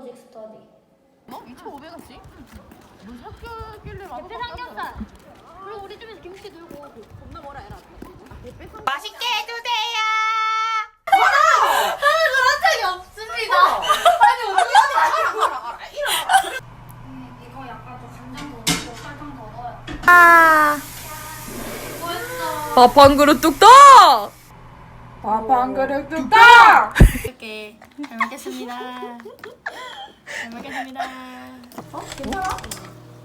스터디. 어? 2,500원씩? 뭔 섞여길래 막 대패 삼겹살. 그리고 우리 집에서 김치 들고 오고. 겁나 뭐라 해라. 맛있게 해주세요. 그런 적이 없습니다. 이거 약간 좀 간장 더 넣고 설탕 더 넣어요. 아. 뭐했어? 밥한 그릇 뚝딱. 밥한 그릇 뚝딱! 이렇게 잘 먹겠습니다. 잘 먹겠습니다.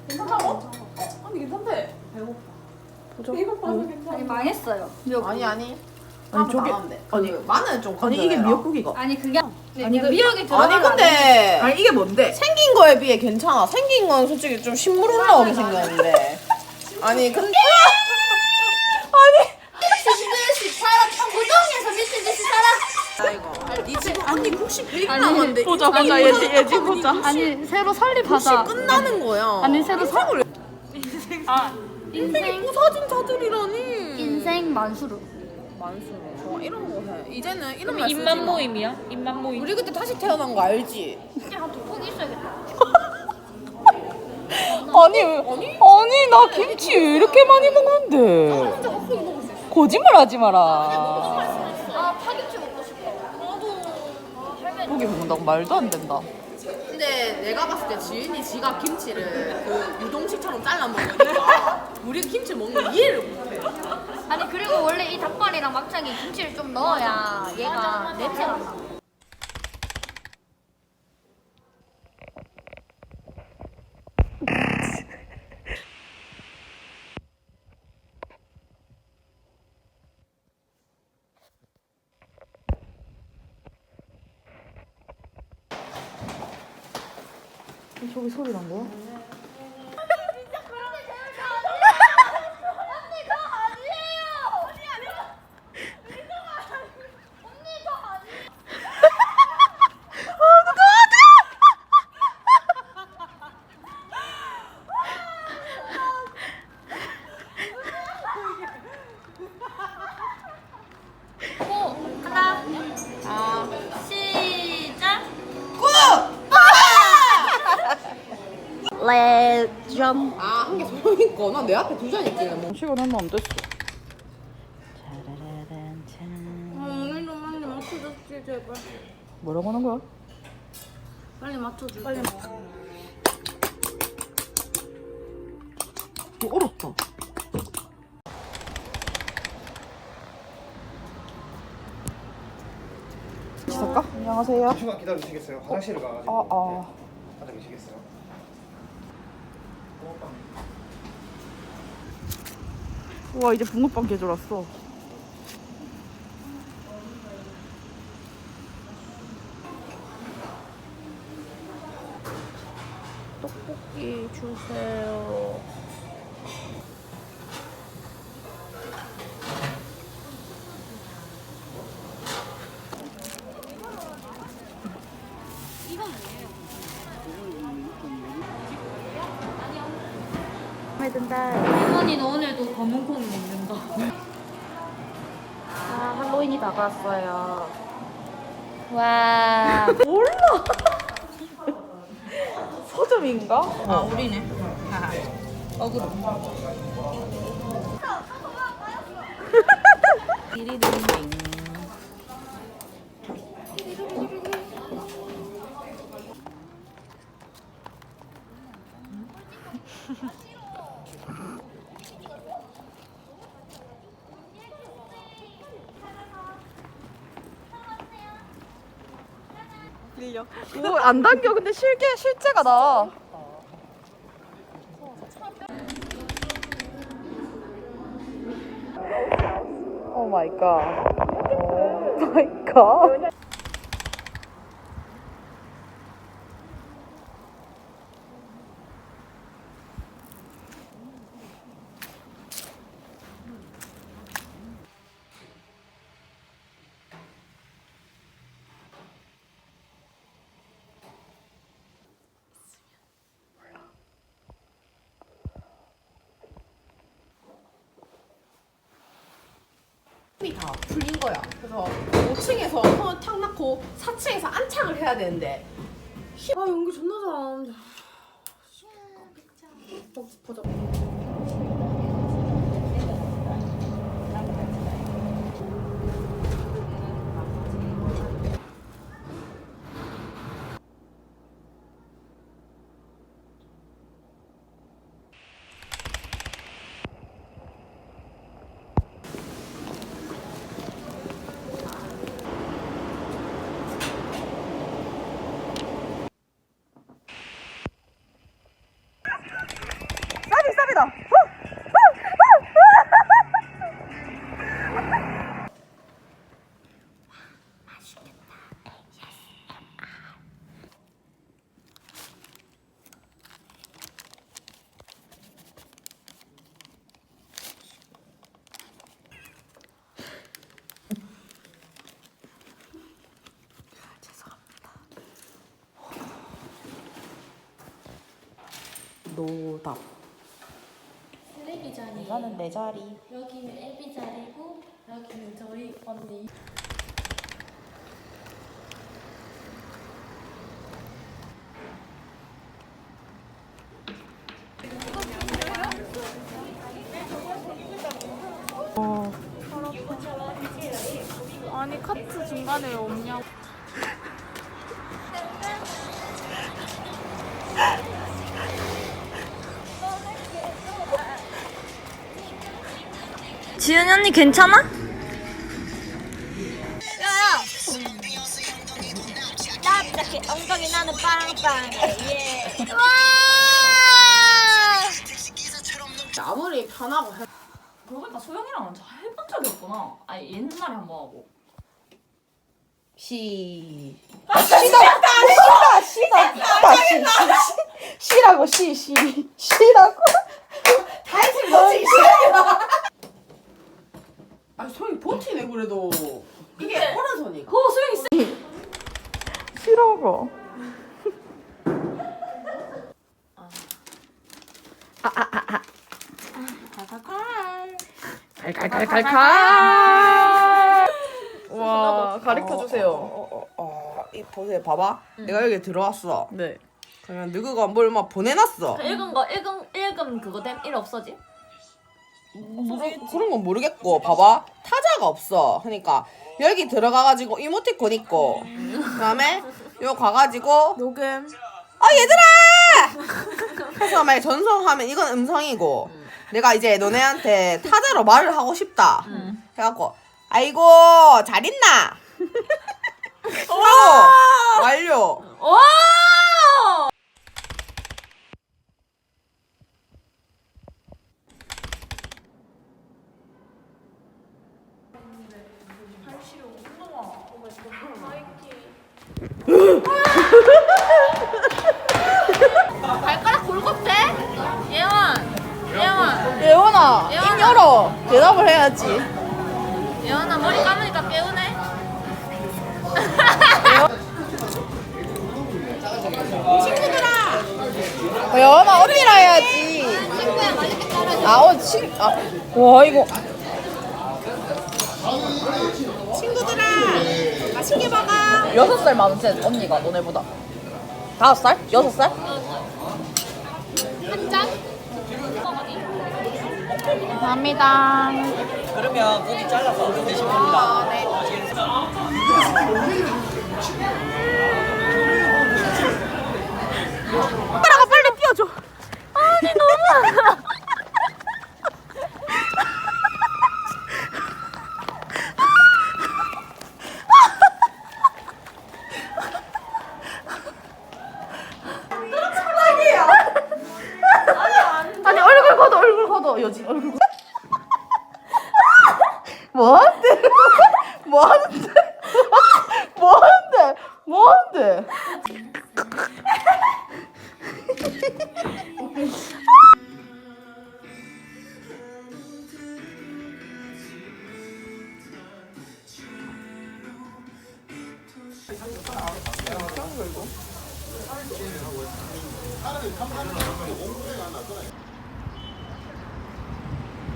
괜찮다고? 아니 괜찮대. 이거 봐도 괜찮아. 아니 망했어요. 아니 아니. 아니 저게 아니 마늘 좀 아니 이게 미역국이가 아니 그게 아니, 아니 그- 미역이 들어가. 아니 근데 아니 이게 뭔데? 생긴 거에 비해 괜찮아. 생긴 건 솔직히 좀 신물 올라오게 생겼는데. 아니 근데 미친 듯이 살아. 고정에서 미친 듯이 살 아. 아이고. 이 지금 언니 혹시 100 아니, 남았는데 보자 아니, 보자 예지 예지 보자. 아니 새로 설립 혹시 하자. 끝나는 거야. 아니 새로 설. 인생을 아 인생 사진 자들이라니. 인생 만수르. 만수로 좋아 이런 거 해. 이제는 이런 말 입만 마. 모임이야? 입만 모임. 우리 그때 다시 태어난 거 알지? 한 돋보기 있어야겠다. 아니 아니 나 김치 왜 이렇게 많이 먹는데? 거짓말하지 마라. 아 파김치 먹고 싶어. 나도. 아, 할머니. 고기 먹는다고 말도 안 된다. 근데 내가 봤을 때 지은이 지가 김치를 그 유동식처럼 잘라 먹으니까 우리 김치 먹는 거 이해를 못해. 아니 그리고 원래 이 닭발이랑 막창에 김치를 좀 넣어야 얘가 냄새가 나. 저기 소리 난 거야? 레전. 아, 한개 소용 있고, 나 내 앞에 두 잔 있길래 뭐. 시간 얼마 안 됐어. 오늘도 빨리 맞춰줬지 제발. 뭐라고 하는 거야? 빨리 맞춰줘. 빨리 맞춰. 어, 어렵다. 시작가? 안녕하세요. 잠시만 기다리시겠어요? 화장실을 아, 가가지고 아. 네, 앉아 계시겠어요? 우와, 이제 붕어빵 계절 왔어. 떡볶이 주세요. 마음에 든다. 할머니는 오늘도 검은 콩 먹는다. 아, 할로윈이 다가왔어요. 와. 서점인가? 아 우리네. 어그로. 밀려. 오, 안 당겨. 근데 실게 실제가 나. 오 마이 갓. 오 마이 갓. 이 다 풀린 거야. 그래서 5층에서 손을 탁 놓고 4층에서 안창을 해야 되는데 아 연기 존나. 어, 보자. 노답. 쓰레기 자리. 이거는 내 자리. 여기는 애비 자리고 여기는 저희 언니. 아니 카트 중간에 왜 없냐고. 지은이 언니 괜찮아? 납작해 엉덩이 나는 빵빵해. 예. 아무리 편하고 해. 그러고 보니까 소영이랑 잘 해본 적이 없구나. 아니 옛날에 한 번 하고. 시. 아, 시다. 시다. 시다. 시다. 시. 시. 시라고 시. 시. 시라고. 다이슨 뭐지? 아 소영이 버티네 그래도. 이게 오른손이가. 어 소영이 씨. 시라고. 칼칼칼칼칼. 와 가르쳐 주세요. 어, 어, 어, 이 보세요, 봐봐. 내가 여기 들어왔어. 네. 그러면 누구가 뭘 막 보내놨어. 읽은 거 읽은 읽음 그거 됨 일 없어지? 모르, 그런 건 모르겠고, 봐봐. 타자가 없어. 그러니까 여기 들어가가지고 이모티콘 있고, 그다음에 요 가가지고 녹음. 아 얘들아! 그래서 만약 전송하면 이건 음성이고 내가 이제 너네한테 타자로 말을 하고 싶다. 해갖고 아이고 잘 있나? 하고 완료. 발가락 굴곡대? 예원. 예원. 예원아 예원아. 입 열어. 대답을 해야지. 예원아 머리 감으니까 깨우네. 어, 예원아 언니라 해야지. 친구야 맛있게 따라줘. 아 어 친. 아. 와 이거. 친구들아 맛있게 먹어. 여섯 살 많은 언니가 너네보다. 다섯 살? 여섯 살? 한 잔? 감사합니다. 그러면 고기 잘라서 드시면 됩니다. 따라가 빨리 뛰어줘. 아니 얼굴 걷어 얼굴 걷어 여지 얼굴